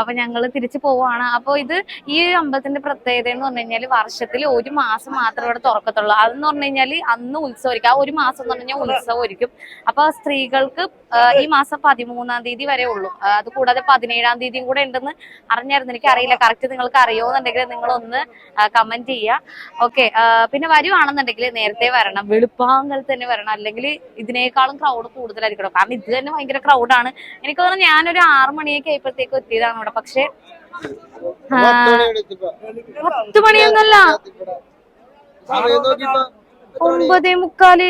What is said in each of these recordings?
അപ്പൊ ഞങ്ങൾ തിരിച്ചു പോവാണ്. അപ്പൊ ഇത് ഈ അമ്പലത്തിന്റെ പ്രത്യേകത എന്ന് പറഞ്ഞു കഴിഞ്ഞാൽ വർഷത്തിൽ ഒരു മാസം മാത്രമേ ഇവിടെ തുറക്കത്തുള്ളൂ. അതെന്ന് പറഞ്ഞു അന്ന് ഉത്സവമായിരിക്കും. ആ ഒരു മാസം എന്ന് പറഞ്ഞാൽ ഉത്സവമായിരിക്കും. അപ്പൊ സ്ത്രീകൾക്ക് ഈ മാസം പതിമൂന്നാം തീയതി വരെ ഉള്ളൂ. അത് കൂടാതെ പതിനേഴാം തീയതിയും കൂടെ ഉണ്ടെന്ന് അറിഞ്ഞായിരുന്നു. എനിക്ക് അറിയില്ല കറക്റ്റ് നിങ്ങൾക്ക് അറിയോന്നുണ്ടെങ്കിൽ നിങ്ങൾ ഒന്ന് കമന്റ് ചെയ്യുക ഓക്കെ പിന്നെ വരുവാണെന്നുണ്ടെങ്കിൽ നേരത്തെ വരണം. വെളുപ്പാങ്കൽ തന്നെ വരണം. അല്ലെങ്കിൽ ഇതിനേക്കാളും ക്രൗഡ് കൂടുതലായിരിക്കണം. കാരണം ഇത് തന്നെ ഭയങ്കര ക്രൗഡാണ് എനിക്ക് തോന്നുന്നു ഞാനൊരു ആറു മണിയൊക്കെ ആയപ്പോഴത്തേക്ക് എത്തിയതാണ്. ഇവിടെ പക്ഷെ പത്ത് മണിയൊന്നല്ല ഒമ്പതേ മുക്കാൽ.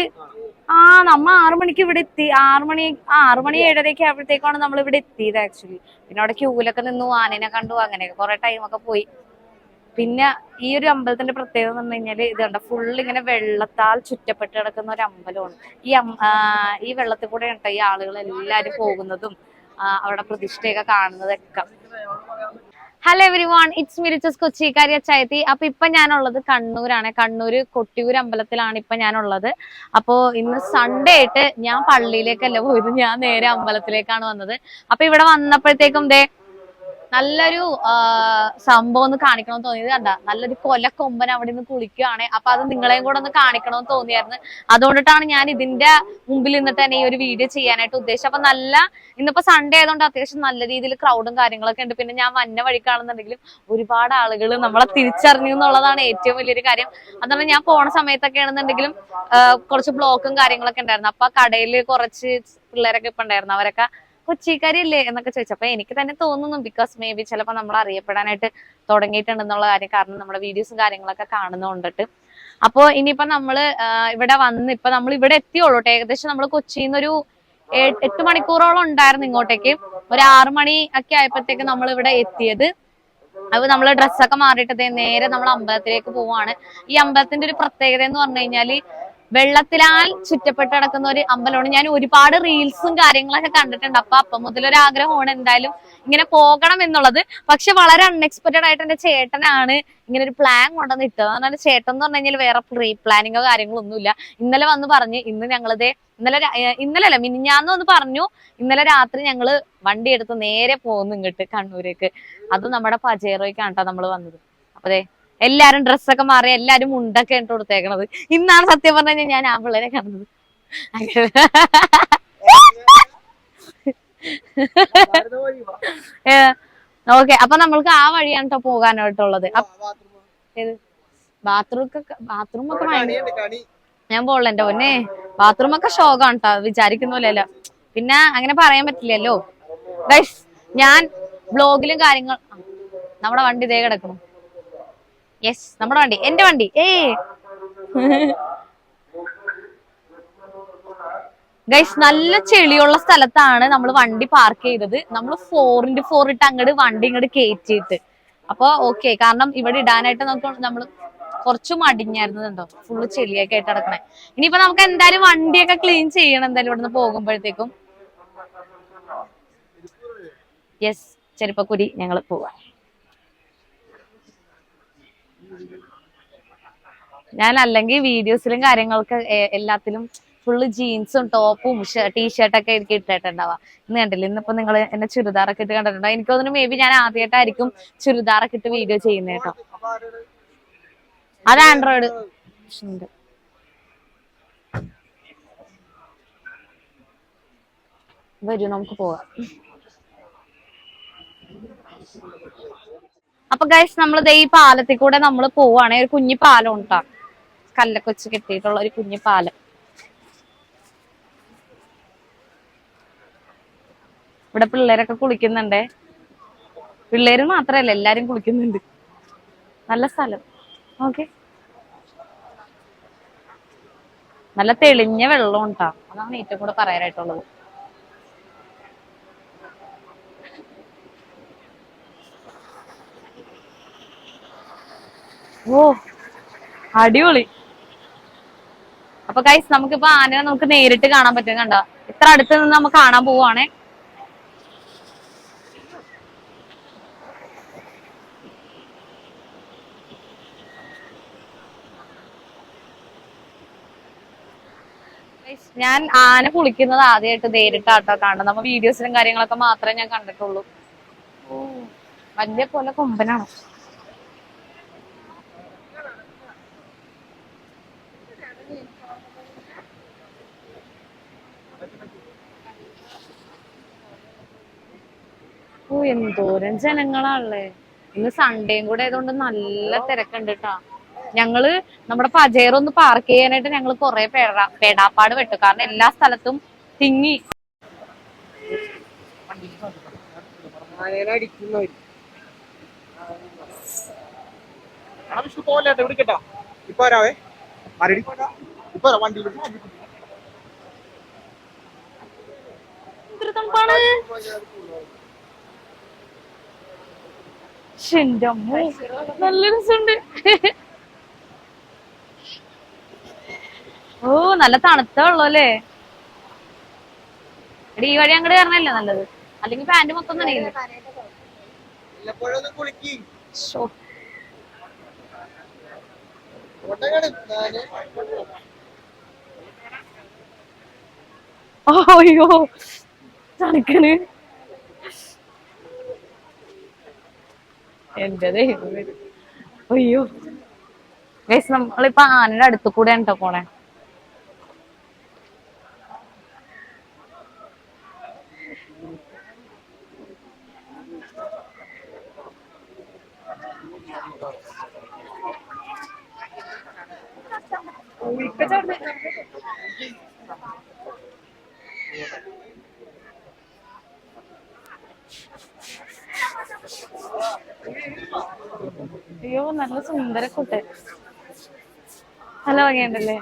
ആ നമ്മ ആറു മണിക്ക് ഇവിടെ എത്തി. ആറു മണി ആറു മണി ഏഴരയൊക്കെ ആയപ്പോഴത്തേക്കാണ് നമ്മൾ ഇവിടെ എത്തിയത് ആക്ച്വലി പിന്നെ അവിടെ ക്യൂലൊക്കെ നിന്നു ആനനെ കണ്ടു. അങ്ങനെയൊക്കെ കുറെ ടൈമൊക്കെ പോയി. പിന്നെ ഈ ഒരു അമ്പലത്തിന്റെ പ്രത്യേകത എന്ന് പറഞ്ഞു കഴിഞ്ഞാൽ ഇത് കണ്ട? ഫുൾ ഇങ്ങനെ വെള്ളത്താൽ ചുറ്റപ്പെട്ട് കിടക്കുന്ന ഒരു അമ്പലമാണ്. ഈ ഈ വെള്ളത്തിൽ കൂടെ ഉണ്ടോ ഈ ആളുകൾ എല്ലാരും പോകുന്നതും. അവിടെ പ്രതിഷ്ഠയൊക്കെ കാണുന്നതൊക്കെ. ഹലോ എവരി വൺ ഇറ്റ്സ് മിരിച്ചസ് കൊച്ചിക്കാരി അച്ചായത്തി. അപ്പൊ ഇപ്പൊ ഞാനുള്ളത് കണ്ണൂരാണ്. കണ്ണൂര് കൊട്ടിയൂർ അമ്പലത്തിലാണ് ഇപ്പൊ ഞാനുള്ളത്. അപ്പോ ഇന്ന് സൺഡേ ആയിട്ട് ഞാൻ പള്ളിയിലേക്കല്ല പോയത്. ഞാൻ നേരെ അമ്പലത്തിലേക്കാണ് വന്നത്. അപ്പൊ ഇവിടെ വന്നപ്പോഴത്തേക്കും ദേ നല്ലൊരു സംഭവം ഒന്ന് കാണിക്കണമെന്ന് തോന്നിയത് കണ്ട. നല്ലൊരു കൊലക്കൊമ്പൻ അവിടെ നിന്ന് കുളിക്കുകയാണ് അപ്പൊ അത് നിങ്ങളെയും കൂടെ ഒന്ന് കാണിക്കണമെന്ന് തോന്നിയായിരുന്നു. അതുകൊണ്ടിട്ടാണ് ഞാൻ ഇതിന്റെ മുമ്പിൽ നിന്നിട്ട് തന്നെ ഈ ഒരു വീഡിയോ ചെയ്യാനായിട്ട് ഉദ്ദേശിച്ചത്. അപ്പൊ നല്ല ഇന്നിപ്പോ സൺഡേ ആയതുകൊണ്ട് അത്യാവശ്യം നല്ല രീതിയിൽ ക്രൗഡും കാര്യങ്ങളൊക്കെ ഉണ്ട്. പിന്നെ ഞാൻ വന്ന വഴിക്കാണെന്നുണ്ടെങ്കിലും ഒരുപാട് ആളുകൾ നമ്മളെ തിരിച്ചറിഞ്ഞു എന്നുള്ളതാണ് ഏറ്റവും വലിയൊരു കാര്യം. അതുപോലെ ഞാൻ പോണ സമയത്തൊക്കെ ആണെന്നുണ്ടെങ്കിലും കുറച്ച് ബ്ലോക്കും കാര്യങ്ങളൊക്കെ ഉണ്ടായിരുന്നു. അപ്പൊ കടയിൽ കുറച്ച് പിള്ളേരൊക്കെ ഇപ്പൊ ഉണ്ടായിരുന്നു. അവരൊക്കെ കൊച്ചിക്കാരിയല്ലേ എന്നൊക്കെ ചോദിച്ചു. അപ്പൊ എനിക്ക് തന്നെ തോന്നുന്നു ബിക്കോസ് മേ ബി ചിലപ്പോൾ നമ്മൾ അറിയപ്പെടാനായിട്ട് തുടങ്ങിയിട്ടുണ്ടെന്നുള്ള കാര്യം കാരണം നമ്മുടെ വീഡിയോസും കാര്യങ്ങളൊക്കെ കാണുന്നുണ്ടിട്ട്. അപ്പോ ഇനിയിപ്പോ നമ്മൾ ഇവിടെ വന്ന് ഇപ്പൊ നമ്മൾ ഇവിടെ എത്തിയുള്ളൂ. ഏകദേശം നമ്മൾ കൊച്ചിയിൽ നിന്നൊരു എട്ട് മണിക്കൂറോളം ഉണ്ടായിരുന്നു ഇങ്ങോട്ടേക്ക്. ഒരു ആറു മണി ഒക്കെ ആയപ്പോഴത്തേക്ക് നമ്മൾ ഇവിടെ എത്തിയത്. അപ്പൊ നമ്മൾ ഡ്രസ്സൊക്കെ മാറിയിട്ട് നേരെ നമ്മൾ അമ്പലത്തിലേക്ക് പോവാണ്. ഈ അമ്പലത്തിന്റെ ഒരു പ്രത്യേകത എന്ന് പറഞ്ഞു കഴിഞ്ഞാൽ വെള്ളത്തിലാൽ ചുറ്റപ്പെട്ട് കിടക്കുന്ന ഒരു അമ്പലമാണ്. ഞാൻ ഒരുപാട് റീൽസും കാര്യങ്ങളൊക്കെ കണ്ടിട്ടുണ്ട്. അപ്പൊ അപ്പം മുതൽ ഒരു ആഗ്രഹമാണ് എന്തായാലും ഇങ്ങനെ പോകണം എന്നുള്ളത്. പക്ഷെ വളരെ അൺഎക്സ്പെക്റ്റഡ് ആയിട്ട് എന്റെ ചേട്ടനാണ് ഇങ്ങനെ ഒരു പ്ലാൻ കൊണ്ടുവന്ന് ഇട്ടത്. എന്നാൽ ചേട്ടൻ എന്ന് പറഞ്ഞു കഴിഞ്ഞാൽ വേറെ പ്രീ പ്ലാനിങ്ങോ കാര്യങ്ങളോ ഒന്നുമില്ല ഇന്നലെ വന്ന് പറഞ്ഞ് ഇന്ന് ഞങ്ങളത് ഇന്നലെ ഇന്നലെ അല്ല മിനിഞ്ഞാന്ന് വന്ന് പറഞ്ഞു ഇന്നലെ രാത്രി ഞങ്ങൾ വണ്ടി എടുത്ത് നേരെ പോകുന്നു ഇങ്ങോട്ട് കണ്ണൂരേക്ക്. അത് നമ്മുടെ പജേറോയ്ക്കാണ് കേട്ടോ നമ്മൾ വന്നത്. അപ്പതേ എല്ലാരും ഡ്രസ്സൊക്കെ മാറി എല്ലാരും മുണ്ടൊക്കെ ഇട്ട് കൊടുത്തേക്കണത്. ഇന്നാണ് സത്യം പറഞ്ഞു ഞാൻ ആ പിള്ളേരെ കാണുന്നത്. ഓക്കെ അപ്പൊ നമ്മൾക്ക് ആ വഴിയാണ് കേട്ടോ പോകാനായിട്ടുള്ളത്. ബാത്റൂം ബാത്റൂം ഒക്കെ ഞാൻ പോള എന്റെ പൊന്നെ ബാത്റൂം ഒക്കെ ഷോക്കാണ് കേട്ടോ വിചാരിക്കുന്നില്ലല്ലോ പിന്നെ അങ്ങനെ പറയാൻ പറ്റില്ലല്ലോ. ഗൈസ് ഞാൻ ബ്ലോഗിലും കാര്യങ്ങൾ നമ്മടെ നമ്മുടെ വണ്ടി ഇതേ കിടക്കണം. യെസ് നമ്മുടെ വണ്ടി എന്റെ വണ്ടി. ഏ ഗൈസ് നല്ല ചെളിയുള്ള സ്ഥലത്താണ് നമ്മൾ വണ്ടി പാർക്ക് ചെയ്തത്. നമ്മൾ ഫോർ ഇന്റു ഫോർ ഇട്ട് അങ്ങോട്ട് വണ്ടി ഇങ്ങോട്ട് കയറ്റിയിട്ട് അപ്പൊ ഓക്കെ കാരണം ഇവിടെ ഇടാനായിട്ട് നമുക്ക് നമ്മൾ കുറച്ച് മടിഞ്ഞായിരുന്നുണ്ടോ ഫുള്ള് ചെളിയൊക്കെ ആയിട്ട് കിടക്കണേ ഇനിയിപ്പോ നമുക്ക് എന്തായാലും വണ്ടിയൊക്കെ ക്ലീൻ ചെയ്യണം എന്തായാലും ഇവിടുന്ന് പോകുമ്പോഴത്തേക്കും. യെസ് ചെരുപ്പക്കുരി ഞങ്ങൾ പോവാ. ഞാൻ അല്ലെങ്കിൽ വീഡിയോസിലും കാര്യങ്ങളൊക്കെ എല്ലാത്തിലും ഫുള്ള് ജീൻസും ടോപ്പും ടീഷർട്ടൊക്കെ എനിക്ക് ഇട്ടിട്ടുണ്ടാവാ. ഇന്ന് കണ്ടില്ല ഇന്നിപ്പോ നിങ്ങൾ എന്നെ ചുരിദാറൊക്കെ ഇട്ട് കണ്ടിട്ടുണ്ടോ? എനിക്ക് തോന്നുന്നു മേ ബി ഞാൻ ആദ്യമായിട്ടായിരിക്കും ചുരിദാറൊക്കെ ഇട്ട് വീഡിയോ ചെയ്യുന്നത് കേട്ടോ. അത് ആൻഡ്രോയിഡ് വരൂ നമുക്ക് പോവാം. അപ്പൊ ഗൈസ് നമ്മൾ ഈ പാലത്തിൽ കൂടെ നമ്മൾ പോവാണെ. ഒരു കുഞ്ഞു പാലം ഉണ്ടാ കല്ലൊക്കെ കെട്ടിയിട്ടുള്ള ഒരു കുഞ്ഞു പാലം. ഇവിടെ പിള്ളേരൊക്കെ കുളിക്കുന്നുണ്ടേ. പിള്ളേര് മാത്രല്ല എല്ലാരും കുളിക്കുന്നുണ്ട്. നല്ല സ്ഥലം. ഓക്കെ. നല്ല തെളിഞ്ഞ വെള്ളം ഉണ്ടാ അതാണ് ഏറ്റവും കൂടെ പറയാനായിട്ടുള്ളത്. ഓ അടിപൊളി. അപ്പൊ നമുക്ക് നമുക്കിപ്പോ ആനനെ നമുക്ക് നേരിട്ട് കാണാൻ പറ്റും കണ്ട? ഇത്ര അടുത്ത് നിന്ന് നമുക്ക് കാണാൻ പോവാണേ ഞാൻ ആന കുളിക്കുന്നത് ആദ്യമായിട്ട് നേരിട്ടാട്ടോ കാണുന്നത്. നമ്മ വീഡിയോസിലും കാര്യങ്ങളൊക്കെ മാത്രമേ ഞാൻ കണ്ടിട്ടുള്ളൂ. ഓ. വലിയ പോലെ കൊമ്പനാണ്. എന്തോരം ജനങ്ങളാണല്ലേ ഇന്ന് സൺഡേയും കൂടെ ആയതുകൊണ്ട് നല്ല തിരക്കുണ്ട് കേട്ടാ ഞങ്ങൾ നമ്മുടെ പജയർ ഒന്ന് പാർക്ക് ചെയ്യാനായിട്ട് ഞങ്ങൾ കുറെ പേടാ പേടാപ്പാട് വെട്ടു കാരണം എല്ലാ സ്ഥലത്തും തിങ്ങി. ഇപ്പൊ വരാവേ. ഇപ്പൊ തണുപ്പാണ് ശ്ശെ, അമ്മ നല്ല രസമുണ്ട്. ഓ നല്ല തണുത്ത വെള്ളം അല്ലേ? എടി ഈ വഴി അങ്ങോട്ട് കയറണല്ലേ നല്ലത്? അല്ലെങ്കിൽ പാന്റ് മൊത്തം. കോട്ടയാണ് അയ്യോ. തണുക്കണ്. എന്റെ അയ്യോ. ഗൈസ് നമ്മളിപ്പോ ആനയുടെ അടുത്ത് കൂടെ കേട്ടോ പോണേ അയ്യോ നല്ല സുന്ദര കുട്ട്. നല്ല ഭംഗിയുണ്ടല്ലേ?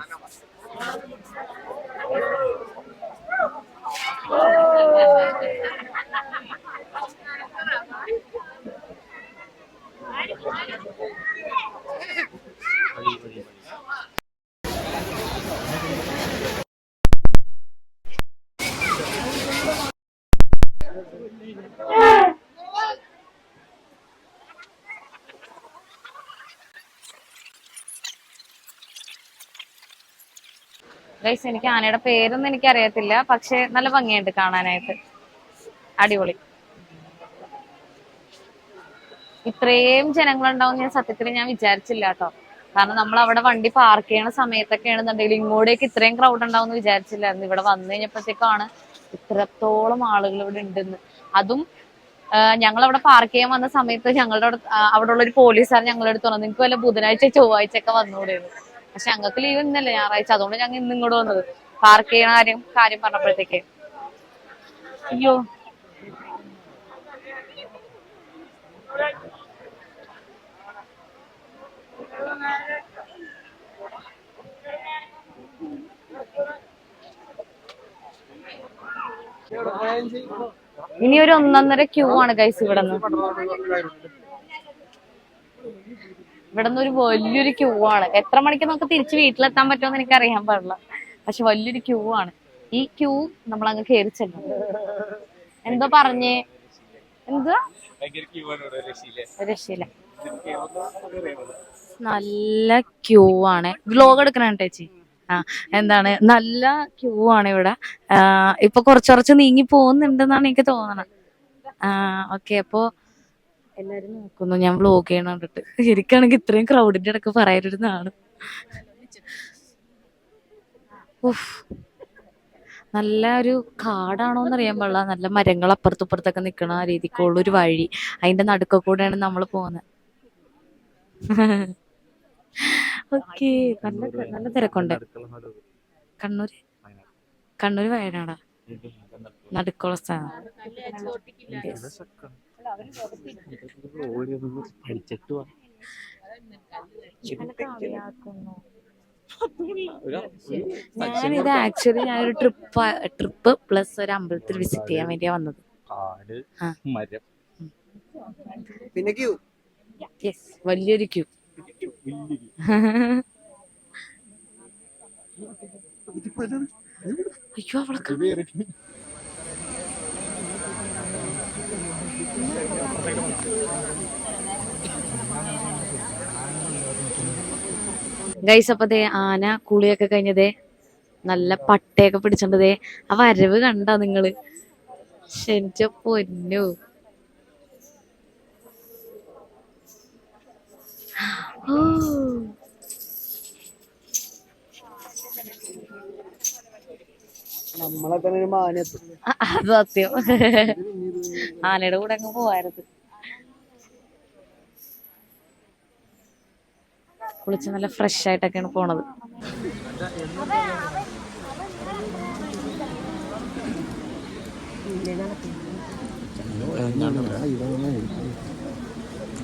ഗൈസ് എനിക്ക് ആനയുടെ പേരൊന്നും എനിക്ക് അറിയത്തില്ല പക്ഷെ നല്ല ഭംഗിയുണ്ട് കാണാനായിട്ട്. അടിപൊളി. ഇത്രയും ജനങ്ങളുണ്ടാവും ഞാൻ സത്യത്തിൽ ഞാൻ വിചാരിച്ചില്ല കേട്ടോ. കാരണം നമ്മൾ അവിടെ വണ്ടി പാർക്ക് ചെയ്യണ സമയത്തൊക്കെ ആണെന്നുണ്ടെങ്കിൽ ഇങ്ങോട്ടേക്ക് ഇത്രയും ക്രൗഡ് ഉണ്ടാവും വിചാരിച്ചില്ലായിരുന്നു. ഇവിടെ വന്നു കഴിഞ്ഞപ്പോഴത്തേക്കാണ് ഇത്രത്തോളം ആളുകൾ ഇവിടെ ഉണ്ടെന്ന്. അതും ഞങ്ങൾ അവിടെ പാർക്ക് ചെയ്യാൻ വന്ന സമയത്ത് ഞങ്ങളുടെ അവിടെ അവിടെ ഉള്ള ഒരു പോലീസുകാർ ഞങ്ങളുടെ അടുത്ത് പറഞ്ഞു നിങ്ങൾക്ക് വല്ല ബുധനാഴ്ച ചൊവ്വാഴ്ച ഒക്കെ വന്നുകൂടെയെന്ന് പക്ഷെ ഞങ്ങൾക്ക് ലീവ് ഇന്നല്ലേ ഞായറാഴ്ച. അതുകൊണ്ട് ഞങ്ങൾ ഇന്ന് ഇങ്ങോട്ട് വന്നത്. പാർക്ക് ചെയ്യണ കാര്യം കാര്യം പറഞ്ഞപ്പോഴത്തേക്ക്. അയ്യോ. ഇനി ഒരു ഒന്നൊന്നര ക്യൂ ആണ് ഗൈസ് ഇവിടെ നിന്ന് ഇവിടെ നിന്ന് ഒരു വലിയൊരു ക്യൂ ആണ്. എത്ര മണിക്ക് നമുക്ക് തിരിച്ച് വീട്ടിലെത്താൻ പറ്റുമെന്ന് എനിക്ക് അറിയാൻ പാടില്ല. പക്ഷെ വലിയൊരു ക്യൂ ആണ്. ഈ ക്യൂ നമ്മൾ അങ്ങ് കയറി ചെല്ലും എന്തോ പറഞ്ഞേ? എന്താ? രക്ഷയില്ല? നല്ല ക്യൂ ആണ്. വ്ലോഗ് എടുക്കണ ചേച്ചി. ആ എന്താണ്? നല്ല ക്യൂ ആണ് ഇവിടെ. ഇപ്പൊ കുറച്ച് കുറച്ച് നീങ്ങി പോകുന്നുണ്ടെന്നാണ് എനിക്ക് തോന്നണത്. ആ ഓക്കെ അപ്പോ എല്ലാരും നോക്കുന്നു ഞാൻ വ്ലോഗ് ചെയ്യണ കണ്ടിട്ട് എനിക്കാണെങ്കിൽ ഇത്രയും ക്രൗഡിന്റെ ഇടയ്ക്ക് പറയരുതെന്നാണ് ഉഫ്. നല്ല ഒരു കാടാണോന്ന് അറിയാൻ പാടില്ല നല്ല മരങ്ങൾ അപ്പുറത്തും ഇപ്പുറത്തൊക്കെ നിക്കണ രീതിക്കുള്ള ഒരു വഴി അതിന്റെ നടുക്ക കൂടെയാണ് നമ്മൾ പോകുന്നത് ഓക്കെ നല്ല നല്ല തിരക്കുണ്ട് കണ്ണൂര് കണ്ണൂര് വയനാടാ നടുക്കുള്ള സ്ഥലം പഠിച്ചിട്ട് വാ. ഞാനിത് ആക്ച്വലി ഞാനൊരു ട്രിപ്പ് ട്രിപ്പ് പ്ലസ് ഒരു അമ്പലത്തിൽ വിസിറ്റ് ചെയ്യാൻ വേണ്ടിയാ വന്നത്. പിന്നെ ക്യൂ യെസ് വലിയൊരു ക്യൂ അയ്യോ അവളെ ഗൈസ് അപ്പൊ ദേ ആന കുളിയൊക്കെ കഴിഞ്ഞതേ നല്ല പട്ടയൊക്കെ പിടിച്ചോണ്ടതേ ആ വരവ് കണ്ട നിങ്ങൾ. ക്ഷണിച്ച പൊന്നു. നമ്മളെ തന്നെ ഒരു അത് സത്യം. ആനയുടെ കൂടെ അങ്ങ് പോവായിരുന്നു. കുളിച്ച് നല്ല ഫ്രഷ് ആയിട്ടൊക്കെയാണ് പോണത്.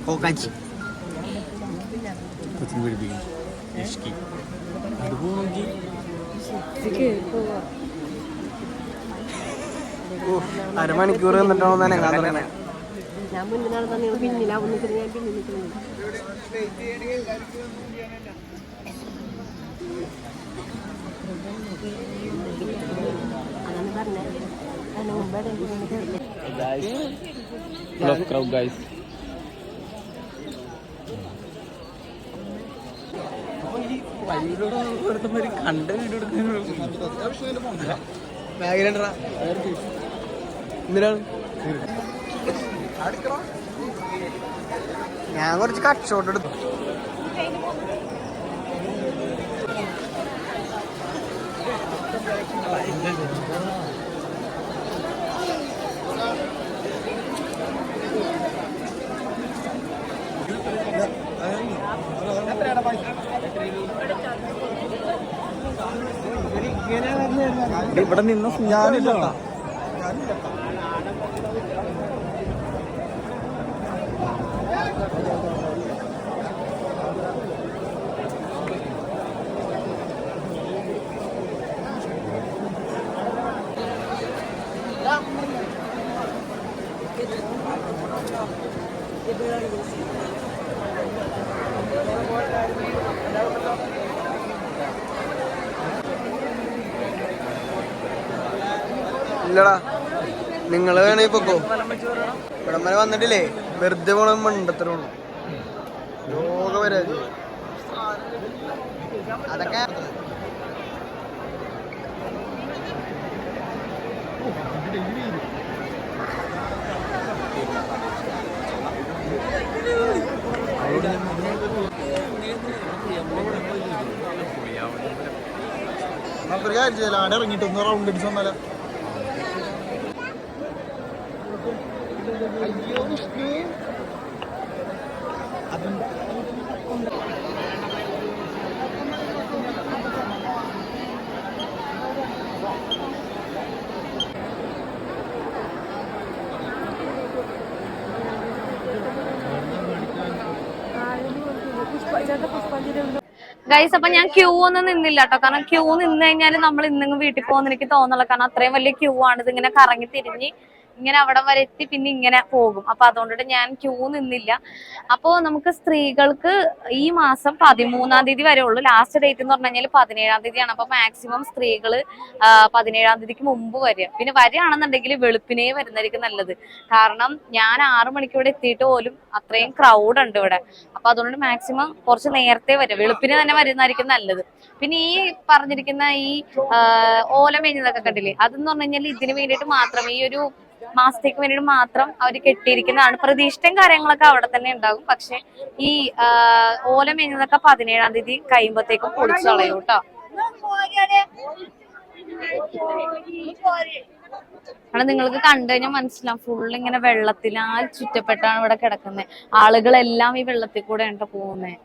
കോക്കാച്ചി. അരമണിക്കൂർ നിന്നിട്ടാണോ തന്നെ കാണാൻ തുടങ്ങണേ ഞാൻ മുന്നിൽ നിങ്ങൾ ഞാൻ പിന്നിൽ നിൽക്കുന്നത് അതാണ് പറഞ്ഞത്. അതിന് മുമ്പേ കണ്ട് ബാഗിലെന്താ എന്തിനാണ്? ഞാൻ കുറച്ച് കട്ട് ഷോട്ട് എടുത്തു. ഇവിടെ നിന്ന് ഞാനില്ല ഇല്ലടാ നിങ്ങൾ വേണേ പൊക്കോ. ഇവിടം വരെ വന്നിട്ടില്ലേ? വെറുതെ പോണ മണ്ടത്തരേ ഉള്ളൂ. ലോക വരെ അതൊക്കെ നമുക്കൊരു കാര്യം ചെയ്യാലോ. ആടെ ഇറങ്ങിയിട്ട് ഒന്ന് റൗണ്ട് അടിച്ചു വന്നാലോ. ഗൈസ് അപ്പൊ ഞാൻ ക്യൂ ഒന്നും നിന്നില്ല കേട്ടോ കാരണം ക്യൂ നിന്ന് കഴിഞ്ഞാൽ നമ്മൾ ഇന്നും വീട്ടിൽ പോകുന്ന എനിക്ക് തോന്നുന്നില്ല കാരണം അത്രയും വലിയ ക്യൂ ആണ്. ഇത് ഇങ്ങനെ കറങ്ങി തിരിഞ്ഞ് ഇങ്ങനെ അവിടെ വരെ എത്തി പിന്നെ ഇങ്ങനെ പോകും. അപ്പൊ അതുകൊണ്ടിട്ട് ഞാൻ ക്യൂ നിന്നില്ല. അപ്പോ നമുക്ക് സ്ത്രീകൾക്ക് ഈ മാസം പതിമൂന്നാം തീയതി വരെ ഉള്ളൂ. ലാസ്റ്റ് ഡേറ്റ് എന്ന് പറഞ്ഞു കഴിഞ്ഞാൽ പതിനേഴാം തീയതിയാണ്. അപ്പൊ മാക്സിമം സ്ത്രീകൾ പതിനേഴാം തീയതിക്ക് മുമ്പ് വരിക. പിന്നെ വരികയാണെന്നുണ്ടെങ്കിൽ വെളുപ്പിനേ വരുന്നതായിരിക്കും നല്ലത്. കാരണം ഞാൻ ആറു മണിക്ക് എത്തിയിട്ട് പോലും അത്രയും ക്രൗഡ് ഉണ്ട് ഇവിടെ. അപ്പൊ അതുകൊണ്ട് മാക്സിമം കുറച്ച് നേരത്തെ വരും വെളുപ്പിന് തന്നെ വരുന്നതായിരിക്കും നല്ലത്. പിന്നെ ഈ പറഞ്ഞിരിക്കുന്ന ഈ ഓല മേഞ്ഞതൊക്കെ കണ്ടില്ലേ? അതെന്ന് പറഞ്ഞു കഴിഞ്ഞാൽ ഇതിന് വേണ്ടിയിട്ട് മാത്രം ഈ ഒരു മാസത്തേക്ക് വേണ്ടിയിട്ട് മാത്രം അവർ കെട്ടിയിരിക്കുന്നതാണ്. പ്രതീക്ഷിതയും കാര്യങ്ങളൊക്കെ അവിടെ തന്നെ ഉണ്ടാകും. പക്ഷെ ഈ ഓല മേഞ്ഞതൊക്കെ പതിനേഴാം തീയതി കഴിയുമ്പോഴത്തേക്കും പൊളിച്ചു കളയും കേട്ടോ. നിങ്ങൾക്ക് കണ്ടു കഴിഞ്ഞാൽ മനസ്സിലാവും. ഫുൾ ഇങ്ങനെ വെള്ളത്തിനാൽ ചുറ്റപ്പെട്ടാണ് ഇവിടെ കിടക്കുന്നത്. ആളുകളെല്ലാം ഈ വെള്ളത്തിൽ കൂടെ കേട്ടോ പോകുന്നത്.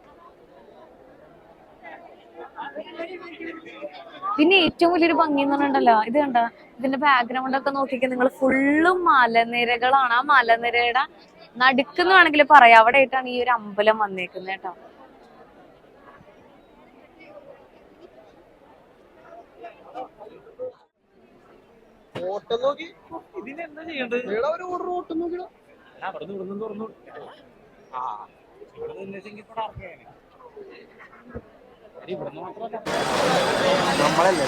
പിന്നെ ഏറ്റവും വലിയൊരു ഭംഗി എന്ന് പറഞ്ഞിട്ടുണ്ടല്ലോ. ഇത് കണ്ട? ഇതിന്റെ ബാക്ക്ഗ്രൗണ്ട് ഒക്കെ നോക്കിക്കാൻ നിങ്ങൾ ഫുള്ളും മലനിരകളാണ്. ആ മലനിരയുടെ നടുക്കെന്ന് വേണമെങ്കിൽ പറയാം. അവിടെ ആയിട്ടാണ് ഈ ഒരു അമ്പലം വന്നേക്കുന്നത് കേട്ടോ. ഓട്ടം നോക്കി. ഇതിന് എന്താ ചെയ്യണ്ടത്? ഒരു ഓർഡർ ഓട്ടം നോക്കിടാ. അവിടെ നിന്ന് ഇവിടെ തുറന്നു ആ ഇവിടെ നിന്നെങ്കിൽ നമ്മളല്ലേ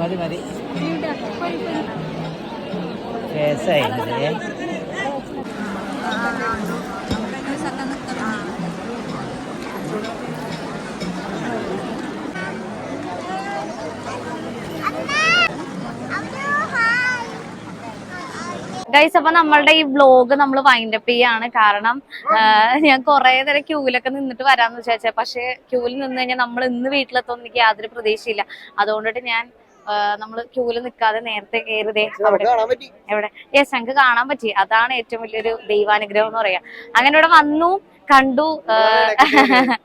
മതി മതി. കേസായില്ലേ ഗൈസ് അപ്പൊ നമ്മളുടെ ഈ വ്ലോഗ് നമ്മൾ വൈൻഡ് അപ്പ് ചെയ്യാണ്. കാരണം ഞാൻ കുറെ നേരം ക്യൂവിലൊക്കെ നിന്നിട്ട് വരാന്ന് വിചാരിച്ചത്. പക്ഷെ ക്യൂവിൽ നിന്ന് കഴിഞ്ഞാൽ നമ്മൾ ഇന്ന് വീട്ടിലെത്തുമെന്ന് എനിക്ക് യാതൊരു പ്രതീക്ഷയില്ല. അതുകൊണ്ടിട്ട് ഞാൻ നമ്മൾ ക്യൂവിൽ നിൽക്കാതെ നേരത്തെ കയറിതേ അവിടെ എവിടെ? യെസ് ഞങ്ങൾക്ക് കാണാൻ പറ്റി. അതാണ് ഏറ്റവും വലിയൊരു ദൈവാനുഗ്രഹം എന്ന് പറയാ. അങ്ങനെ ഇവിടെ വന്നു കണ്ടു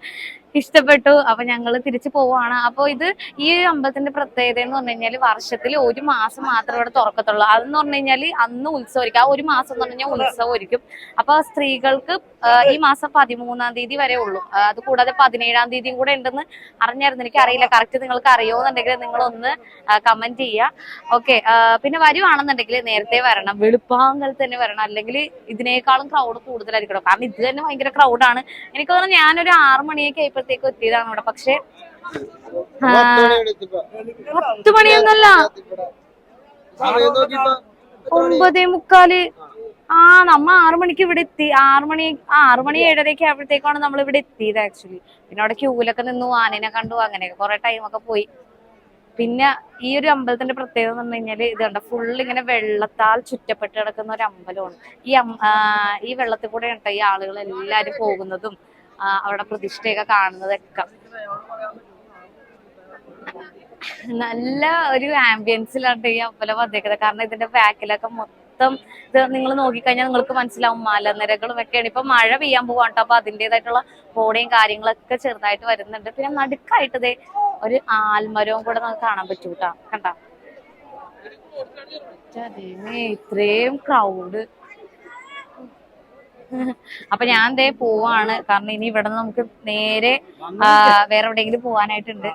ഇഷ്ടപ്പെട്ടു. അപ്പൊ ഞങ്ങൾ തിരിച്ചു പോവാണ്. അപ്പൊ ഇത് ഈ അമ്പലത്തിന്റെ പ്രത്യേകത എന്ന് പറഞ്ഞു കഴിഞ്ഞാൽ വർഷത്തിൽ ഒരു മാസം മാത്രമേ ഇവിടെ തുറക്കത്തുള്ളൂ. അതെന്ന് പറഞ്ഞു കഴിഞ്ഞാൽ അന്ന് ഉത്സവമായിരിക്കും. ആ ഒരു മാസം എന്ന് പറഞ്ഞു കഴിഞ്ഞാൽ ഉത്സവമായിരിക്കും. അപ്പൊ സ്ത്രീകൾക്ക് ഈ മാസം പതിമൂന്നാം തീയതി വരെ ഉള്ളൂ. അത് കൂടാതെ പതിനേഴാം തീയതി കൂടെ ഉണ്ടെന്ന് അറിഞ്ഞായിരുന്നു. എനിക്ക് അറിയില്ല കറക്റ്റ് നിങ്ങൾക്ക് അറിയോന്നുണ്ടെങ്കിൽ നിങ്ങൾ ഒന്ന് കമന്റ് ചെയ്യുക ഓക്കെ പിന്നെ വരുവാണെന്നുണ്ടെങ്കിൽ നേരത്തെ വരണം. വെളുപ്പാങ്കൽ തന്നെ വരണം. അല്ലെങ്കിൽ ഇതിനേക്കാളും ക്രൗഡ് കൂടുതലായിരിക്കണം. കാരണം ഇത് തന്നെ ഭയങ്കര ക്രൗഡാണ് എനിക്ക് തോന്നുന്നു ഞാനൊരു ആറു മണിയൊക്കെ ആയപ്പോഴത്തേക്ക് എത്തിയതാണ് ഇവിടെ. പക്ഷെ പത്ത് മണിയൊന്നല്ല. ഒമ്പതേ മുക്കാൽ. ആ നമ്മ ആറു മണിക്ക് ഇവിടെ എത്തി. ആറു മണി ആറു മണി ഏഴരയ്ക്ക് ആയപ്പോഴത്തേക്കാണ് നമ്മൾ ഇവിടെ എത്തിയത് ആക്ച്വലി പിന്നെ അവിടെ ക്യൂലൊക്കെ നിന്നു ആനനെ കണ്ടു അങ്ങനെയൊക്കെ. കുറെ ടൈമൊക്കെ പോയി. പിന്നെ ഈ ഒരു അമ്പലത്തിന്റെ പ്രത്യേകത എന്ന് പറഞ്ഞു കഴിഞ്ഞാൽ ഇത് കണ്ട ഫുൾ ഇങ്ങനെ വെള്ളത്താൽ ചുറ്റപ്പെട്ട് കിടക്കുന്ന ഒരു അമ്പലമാണ്. ഈ ഈ വെള്ളത്തിൽ കൂടെ കേട്ടോ ഈ ആളുകൾ എല്ലാരും പോകുന്നതും. അവിടെ പ്രതിഷ്ഠയൊക്കെ കാണുന്നതൊക്കെ. നല്ല ഒരു ആംബിയൻസിലാണ് ഈ അമ്പലം വന്നേക്കുന്നത് കാരണം ഇതിന്റെ ബാക്കിലൊക്കെ മൊത്തം ഇത് നിങ്ങൾ നോക്കിക്കഴിഞ്ഞാൽ നിങ്ങൾക്ക് മനസ്സിലാവും. മലനിരകളും ഒക്കെയാണ് ഇപ്പൊ മഴ പെയ്യാൻ പോവാണ്. അപ്പൊ അതിന്റെതായിട്ടുള്ള ബോഡിയും കാര്യങ്ങളൊക്കെ ചെറുതായിട്ട് വരുന്നുണ്ട്. പിന്നെ നടുക്കായിട്ട് ഒരു ആൽമരവും കൂടെ നമുക്ക് കാണാൻ പറ്റൂട്ടാ. കണ്ട? ഇത്രയും ക്രൗഡ് അപ്പൊ ഞാൻ ദേ പോവാണ്. കാരണം ഇനി ഇവിടെ നമുക്ക് നേരെ വേറെ എവിടെയെങ്കിലും പോവാനായിട്ടുണ്ട്.